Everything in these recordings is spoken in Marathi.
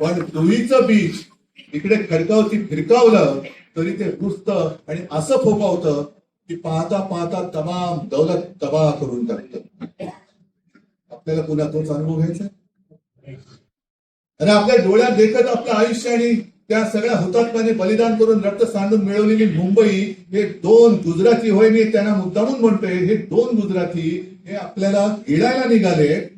पण रुईचं बीज इकडे खडकावती फिरकावलं तरी ते रुजतं आणि असं फोकावतं की पाहता पाहता तमाम दौलत तबाह करून टाकत. आपल्याला पुन्हा तोच अनुभव घ्यायचा आणि आपल्या डोळ्यात देखत आपलं आयुष्य आणि त्या सगळ्या हुतात्म्याने बलिदान करून रक्त सांडून मिळवलेली मुंबई हे दोन गुजराती होय मी त्यांना मुद्दामून म्हणतोय हे दोन गुजराती हे आपल्याला गिळायला निघाले.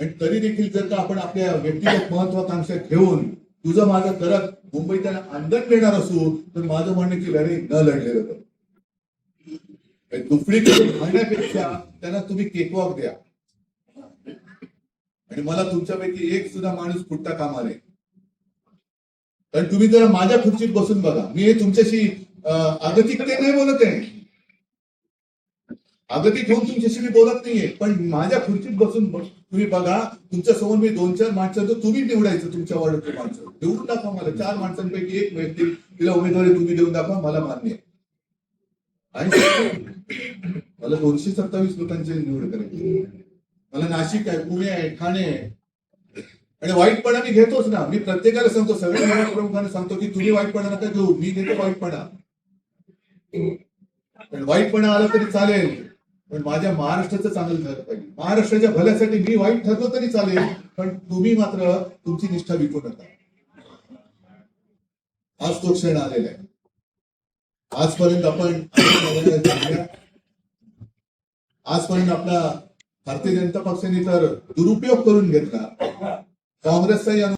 आणि तरी देखील जर का आपण आपल्या व्यक्तिगत महत्वाकांक्षा घेऊन तुझं माझं करत मुंबई त्यांना आंदण देणार असू तर माझं म्हणणं की अरे न लढलेलं तर दुफडी करून त्यांना तुम्ही केकवॉक द्या. आणि मला तुमच्यापैकी एक सुद्धा माणूस फुटता कामा नये कारण तुम्ही जरा माझ्या खुर्चीत बसून बघा. मी हे तुमच्याशी अं, नाही बोलत आहे. अगतिक घेऊन तुमच्याशी मी बोलत नाहीये. पण माझ्या खुर्चीत बसून तुम्ही बघा तुमच्यासमोर मी दोन चार माणसांचं तुम्ही निवडायचं तुमच्या वार्डातले माणसं. निवडून दाखवा मला. चार माणसांपैकी एक व्यक्ती तिला उमेदवारी तुम्ही देऊन दाखवा मला मान्य आहे. आणि मला दोनशे सत्तावीस लोकांची निवड करायची मला नाशिक आहे पुणे आहे ठाणे आहे. आणि वाईटपणा मी घेतोच ना. मी प्रत्येकाला सांगतो सगळ्या प्रमुखांना सांगतो की तुम्ही वाईटपणा नका घेऊ मी घेतो वाईटपणा. पण वाईटपणा आला तरी चालेल. पण माझ्या महाराष्ट्राचं चांगलं झालं पाहिजे. महाराष्ट्राच्या भल्यासाठी मी वाईट ठरलो तरी चालेल पण तुम्ही मात्र तुमची निष्ठा विकू नका. आज तो क्षण आलेला आहे. आजपर्यंत आपण आजपर्यंत आपला भारतीय जनता पक्षाने तर दुरुपयोग करून घेतला. काँग्रेसचाही